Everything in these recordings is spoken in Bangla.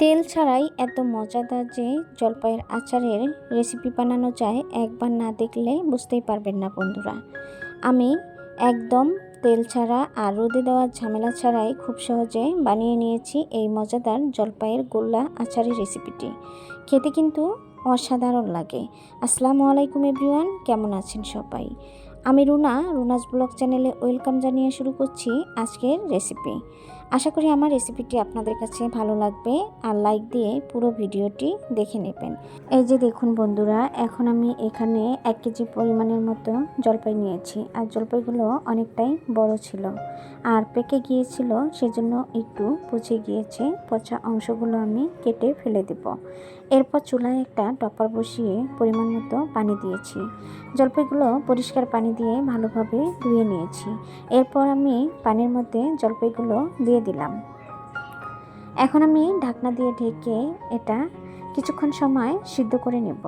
তেল ছাড়াই এত মজাদার যে জলপাইয়ের আচারের রেসিপি বানানো যায় একবার না দেখলে বুঝতেই পারবেন না বন্ধুরা। আমি একদম তেল ছাড়া আর রোদে দেওয়ার ঝামেলা ছাড়াই খুব সহজে বানিয়ে নিয়েছি এই মজাদার জলপাইয়ের গোল্লা আচারের রেসিপিটি খেতে কিন্তু অসাধারণ লাগে। আসসালামু আলাইকুম এভরিওয়ান, কেমন আছেন সবাই? আমি রুনা, রুনাস ব্লগ চ্যানেলে ওয়েলকাম জানিয়ে শুরু করছি আজকের রেসিপি আশা করি আমার রেসিপিটি আপনাদের কাছে ভালো লাগবে আর লাইক দিয়ে পুরো ভিডিওটি দেখে নেবেন। এই যে দেখুন বন্ধুরা, এখন আমি এখানে এক কেজি পরিমাণের মতো জলপাই নিয়েছি আর জলপাইগুলো অনেকটাই বড় ছিল আর পেকে গিয়েছিল সেজন্য একটু পচে গিয়েছে। পচা অংশগুলো আমি কেটে ফেলে দেব। এরপর চুলায় একটা টপার বসিয়ে পরিমাণ মতো পানি দিয়েছি। জলপাইগুলো পরিষ্কার পানি দিয়ে ভালোভাবে ধুয়ে নিয়েছি। এরপর আমি পানির মধ্যে জলপাইগুলো দিয়ে দিলাম। এখন আমি ঢাকনা দিয়ে ঢেকে এটা কিছুক্ষণ সময় সিদ্ধ করে নেব।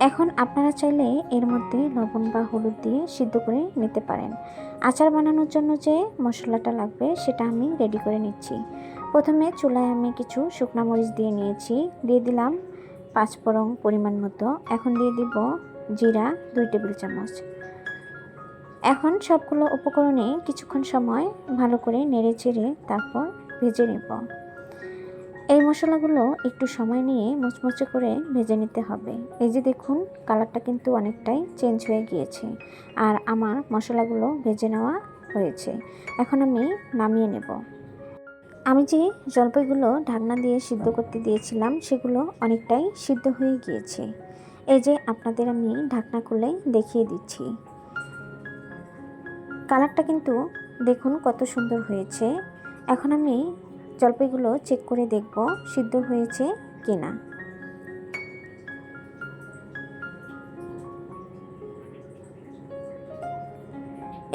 এখন আপনারা চাইলে এর মধ্যে লবণ বা হলুদ দিয়ে সিদ্ধ করে নিতে পারেন। আচার বানানোর জন্য যে মশলাটা লাগবে সেটা আমি রেডি করে নিচ্ছি। প্রথমে চুলায় আমি কিছু শুকনা মরিচ দিয়ে নিয়েছি, দিয়ে দিলাম পাঁচফোড়ন পরিমাণ মতো। এখন দিয়ে দিব জিরা দুই টেবিল চামচ। এখন সবগুলো উপকরণে কিছুক্ষণ সময় ভালো করে নেড়ে চেড়ে তারপর ভেজে নেব। এই মশলাগুলো একটু সময় নিয়ে মুচমুচে করে ভেজে নিতে হবে। এই যে দেখুন, কালারটা কিন্তু অনেকটাই চেঞ্জ হয়ে গিয়েছে আর আমার মশলাগুলো ভেজে নেওয়া হয়েছে। এখন আমি নামিয়ে নেব। আমি যে জলপাইগুলো ঢাকনা দিয়ে সিদ্ধ করতে দিয়েছিলাম, সেগুলো অনেকটাই সিদ্ধ হয়ে গিয়েছে। এই যে আপনাদের আমি ঢাকনা খুলে দেখিয়ে দিচ্ছি। কালারটা কিন্তু দেখুন কত সুন্দর হয়েছে। এখন আমি জলপাইগুলো চেক করে দেখব সিদ্ধ হয়েছে কি না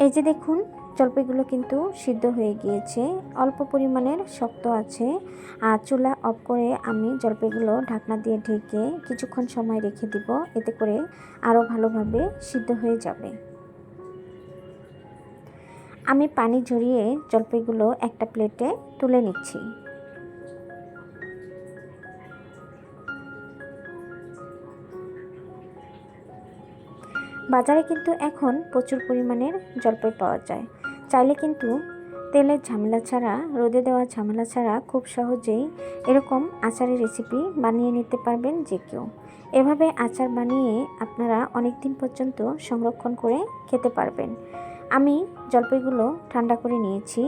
এই যে দেখুন জলপাইগুলো কিন্তু সিদ্ধ হয়ে গিয়েছে, অল্প পরিমাণের শক্ত আছে। আর চুলা অফ করে আমি জলপাইগুলো ঢাকনা দিয়ে ঢেকে কিছুক্ষণ সময় রেখে দিব, এতে করে আরও ভালোভাবে সিদ্ধ হয়ে যাবে। আমি পানি ঝরিয়ে জলপাইগুলো একটা প্লেটে তুলে নিচ্ছি। বাজারে কিন্তু এখন প্রচুর পরিমাণের জলপাই পাওয়া যায়। চাইলে কিন্তু তেলের ঝামেলা ছাড়া, রোদে দেওয়া ঝামেলা ছাড়া খুব সহজেই এরকম আচারের রেসিপি বানিয়ে নিতে পারবেন যে কেউ। এভাবে আচার বানিয়ে আপনারা অনেক দিন পর্যন্ত সংরক্ষণ করে খেতে পারবেন। আমি জলপাইগুলো ঠান্ডা করে নিয়েছি,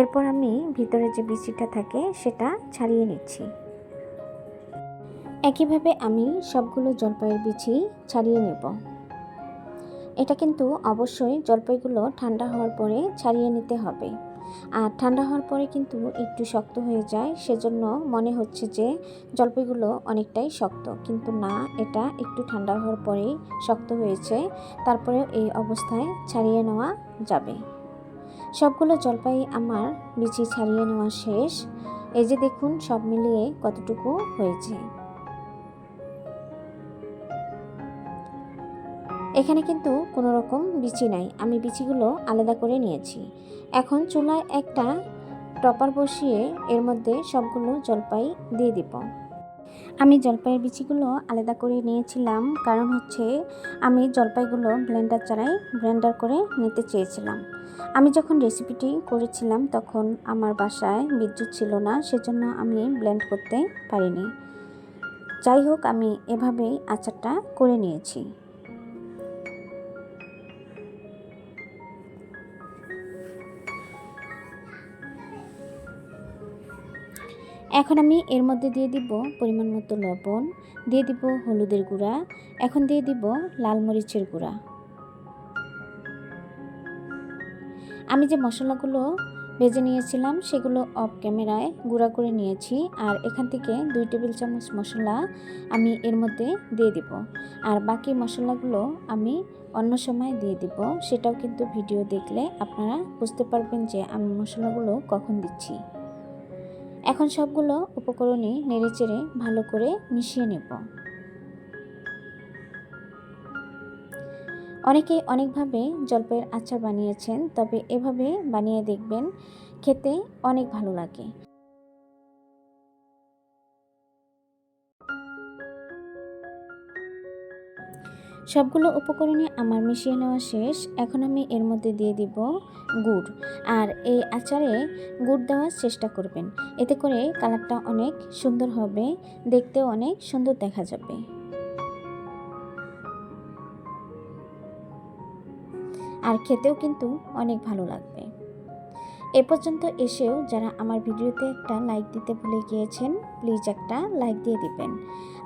এরপর আমি ভিতরে যে বিচিটা থাকে সেটা ছাড়িয়ে নিচ্ছি। একইভাবে আমি সবগুলো জলপাইয়ের বিচি ছাড়িয়ে নেব। এটা কিন্তু অবশ্যই জলপাইগুলো ঠান্ডা হওয়ার পরে ছাড়িয়ে নিতে হবে। আর ঠান্ডা হওয়ার পরে কিন্তু একটু শক্ত হয়ে যায়, সেজন্য মনে হচ্ছে যে জলপাইগুলো অনেকটাই শক্ত। কিন্তু না, এটা একটু ঠান্ডা হওয়ার পরেই শক্ত হয়েছে তারপরে এই অবস্থায় ছাড়িয়ে নেওয়া যাবে। সবগুলো জলপাই আমার বিচি ছাড়িয়ে নেওয়া শেষ। এই যে দেখুন, সব মিলিয়ে কতটুকু হয়েছে। এখানে কিন্তু কোনো রকম বিচি নাই। আমি বিচিগুলো আলাদা করে নিয়েছি। এখন চুলায় একটা টপার বসিয়ে এর মধ্যে সবগুলো জলপাই দিয়ে দিব। আমি জলপাইয়ের বিচিগুলো আলাদা করে নিয়েছিলাম কারণ হচ্ছে আমি জলপাইগুলো ব্লেন্ডার ছাড়াই ব্লেন্ডার করে নিতে চেয়েছিলাম। আমি যখন রেসিপিটি করেছিলাম তখন আমার বাসায় বিদ্যুৎ ছিল না, সেজন্য আমি ব্লেন্ড করতে পারিনি। যাই হোক, আমি এভাবেই আচারটা করে নিয়েছি। এখন আমি এর মধ্যে দিয়ে দিব পরিমাণ মতো লবণ, দিয়ে দিব হলুদের গুঁড়া, এখন দিয়ে দিব লাল মরিচের গুঁড়া। আমি যে মশলাগুলো ভেজে নিয়েছিলাম সেগুলো অফ ক্যামেরায় গুঁড়া করে নিয়েছি আর এখান থেকে দুই টেবিল চামচ মশলা আমি এর মধ্যে দিয়ে দিব। আর বাকি মশলাগুলো আমি অন্য সময় দিয়ে দিব, সেটাও কিন্তু ভিডিও দেখলে আপনারা বুঝতে পারবেন যে আমি মশলাগুলো কখন দিচ্ছি। এখন সবগুলো উপকরণে নেড়েচেড়ে ভালো করে মিশিয়ে নেব। অনেকে অনেকভাবে জলপাইয়ের আচার বানিয়েছেন, তবে এভাবে বানিয়ে দেখবেন খেতে অনেক ভালো লাগে। সবগুলো উপকরণে আমার মিশিয়ে নেওয়া শেষ। এখন আমি এর মধ্যে দিয়ে দিব গুড়। আর এই আচারে গুড় দেওয়ার চেষ্টা করবেন। এতে করে কালারটা অনেক সুন্দর হবে, দেখতেও অনেক সুন্দর দেখা যাবে। আর খেতেও কিন্তু অনেক ভালো লাগবে। এ পর্যন্ত এসেও যারা আমার ভিডিওতে একটা লাইক দিতে ভুলে গিয়েছেন প্লিজ একটা লাইক দিয়ে দিবেন।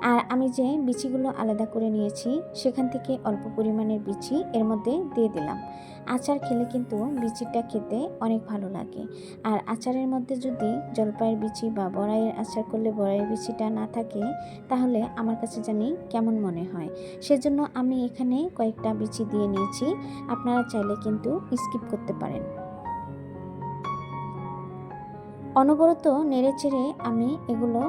আর আমি যে বিচিগুলো আলাদা করে নিয়েছি, সেখান থেকে অল্প পরিমাণের বিচি এর মধ্যে দিয়ে দিলাম। আচার খেলে কিন্তু বিচিটা খেতে অনেক ভালো লাগে। আর আচারের মধ্যে যদি জলপাইয়ের বিচি বা বড়াইয়ের আচার করলে বড়াইয়ের বিচিটা না থাকে, তাহলে আমার কাছে জানি কেমন মনে হয়। সেজন্য আমি এখানে কয়েকটা বিচি দিয়ে নিয়েছি। আপনারা চাইলে কিন্তু স্কিপ করতে পারেন। অনবরত নেড়ে চেড়ে আমি এগুলো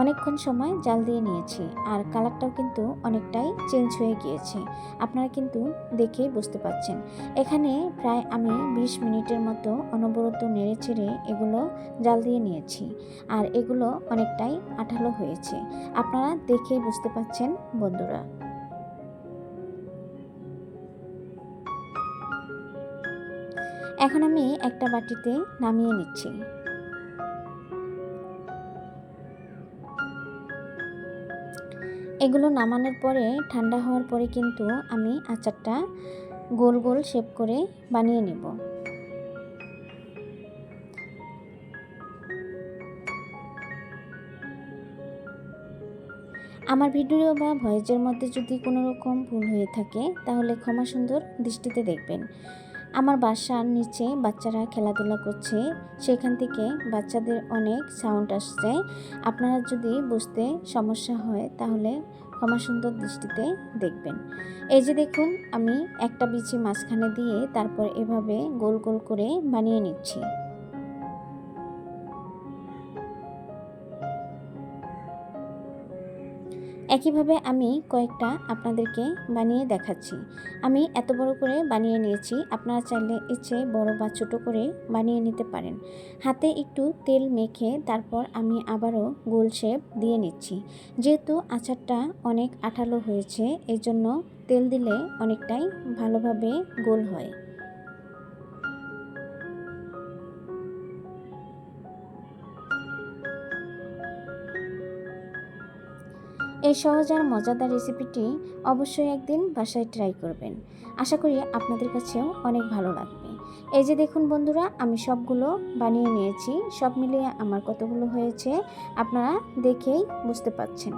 অনেকক্ষণ সময় জাল দিয়ে নিয়েছি আর কালারটাও কিন্তু অনেকটাই চেঞ্জ হয়ে গিয়েছে। আপনারা কিন্তু দেখেই বুঝতে পাচ্ছেন এখানে প্রায় আমি ২০ মিনিটের মতো অনবরত নেড়ে চেড়ে এগুলো জাল দিয়ে নিয়েছি আর এগুলো অনেকটাই আঠালো হয়েছে। আপনারা দেখেই বুঝতে পাচ্ছেন বন্ধুরা। এখন আমি একটা বাটিতে নামিয়ে নিচ্ছি। এগুলো নামানোর পরে ঠান্ডা হওয়ার পরে কিন্তু আমি আচারটা গোল গোল শেপ করে বানিয়ে নেব। আমার ভিডিও বা ভয়েসের মধ্যে যদি কোনো রকম ভুল হয়ে থাকে, তাহলে ক্ষমা সুন্দর দৃষ্টিতে দেখবেন। আমার বাসার নিচে বাচ্চারা খেলাধুলা করছে। সেখান থেকে বাচ্চাদের অনেক সাউন্ড আসছে। আপনারা যদি বুঝতে সমস্যা হয়, তাহলে ক্ষমা সুন্দর দৃষ্টিতে দেখবেন। এই যে দেখুন, আমি একটা বিচি মাঝখানে দিয়ে তারপর এভাবে গোল গোল করে বানিয়ে নিচ্ছি। একইভাবে আমি কয়েকটা আপনাদেরকে বানিয়ে দেখাচ্ছি। আমি এত বড় করে বানিয়ে নিয়েছি, আপনারা চাইলে ইচ্ছে বড় বা ছোট করে বানিয়ে নিতে পারেন। হাতে একটু তেল মেখে তারপর আমি আবারও গোল শেপ দিয়ে নিচ্ছি। যেহেতু আচারটা অনেক আঠালো হয়েছে এজন্য তেল দিলে অনেকটাই ভালোভাবে গোল হয়। এই সহজ আর মজাদার রেসিপিটি অবশ্যই একদিন বাসায় ট্রাই করবেন। আশা করি আপনাদের কাছেও অনেক ভালো লাগবে। এই যে দেখুন বন্ধুরা, আমি সবগুলো বানিয়ে নিয়েছি। সব মিলিয়ে আমার কতগুলো হয়েছে আপনারা দেখেই বুঝতে পাচ্ছেন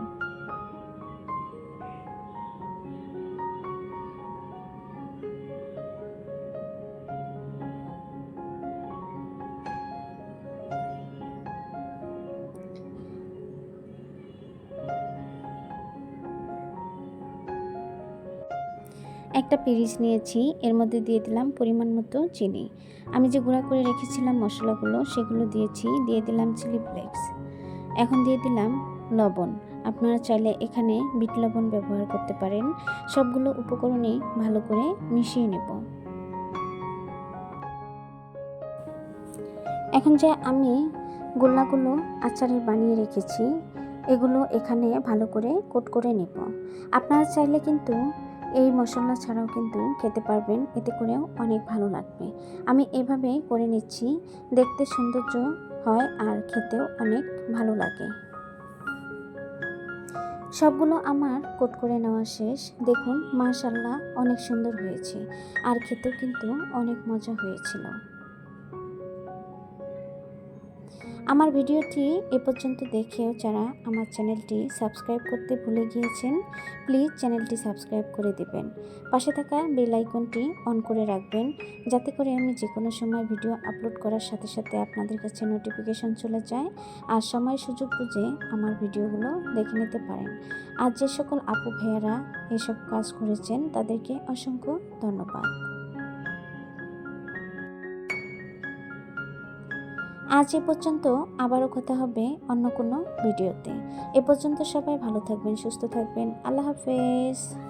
একটা পিরিচ নিয়েছি, এর মধ্যে দিয়ে দিলাম পরিমাণ মতো চিনি। আমি যে গুঁড়া করে রেখেছিলাম মশলাগুলো, সেগুলো দিয়েছি, দিয়ে দিলাম চিলি ফ্লেক্স। এখন দিয়ে দিলাম লবণ। আপনারা চাইলে এখানে বিট লবণ ব্যবহার করতে পারেন। সবগুলো উপকরণই ভালো করে মিশিয়ে নেব। এখন যে আমি গোল্লাগুলো আচারের বানিয়ে রেখেছি, এগুলো এখানে ভালো করে কোট করে নেব। আপনারা চাইলে কিন্তু এই মশলা ছাড়াও কিন্তু খেতে পারবেন, এতে করেও অনেক ভালো লাগবে। আমি এভাবে করে নিচ্ছি, দেখতে সৌন্দর্য হয় আর খেতেও অনেক ভালো লাগে। সবগুলো আমার কোট করে নেওয়া শেষ। দেখুন মাশাল্লাহ অনেক সুন্দর হয়েছে। আর খেতেও কিন্তু অনেক মজা হয়েছিল। আমার ভিডিওটি এ পর্যন্ত দেখেও যারা আমার চ্যানেলটি সাবস্ক্রাইব করতে ভুলে গিয়েছেন, প্লিজ চ্যানেলটি সাবস্ক্রাইব করে দেবেন। পাশে থাকা বেল আইকনটি অন করে রাখবেন, যাতে করে আমি যে কোনো সময় ভিডিও আপলোড করার সাথে সাথে আপনাদের কাছে নোটিফিকেশন চলে যায় আর সময় সুযোগ বুঝে আমার ভিডিওগুলো দেখে নিতে পারেন। আর যে সকল আপু ভাইয়ারা এসব কাজ করেছেন, তাদেরকে অসংখ্য ধন্যবাদ। আজ এ পর্যন্ত আবারও কথা হবে অন্য কোনো ভিডিওতে। এ পর্যন্ত সবাই ভালো থাকবেন, সুস্থ থাকবেন। আল্লাহ হাফেজ।